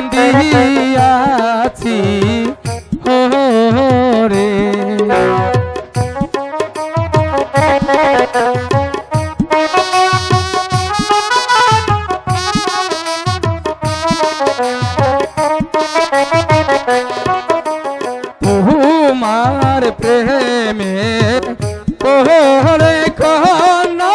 বন্দিয়াছি রে। তোমার প্রেমে। তোহরে কন্যা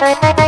Bye.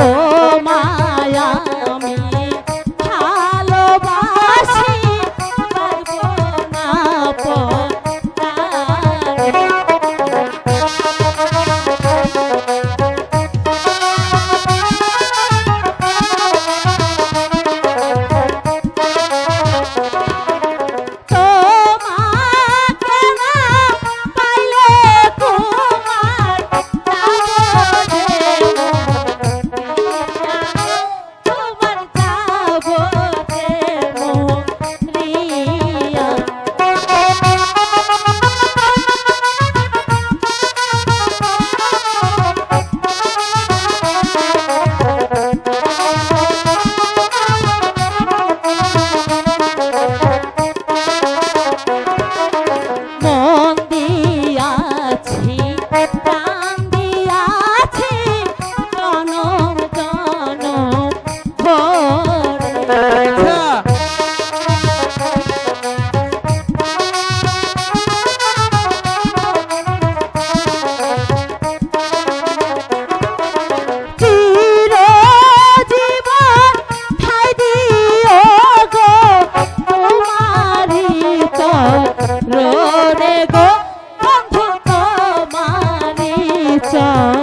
তোমার song.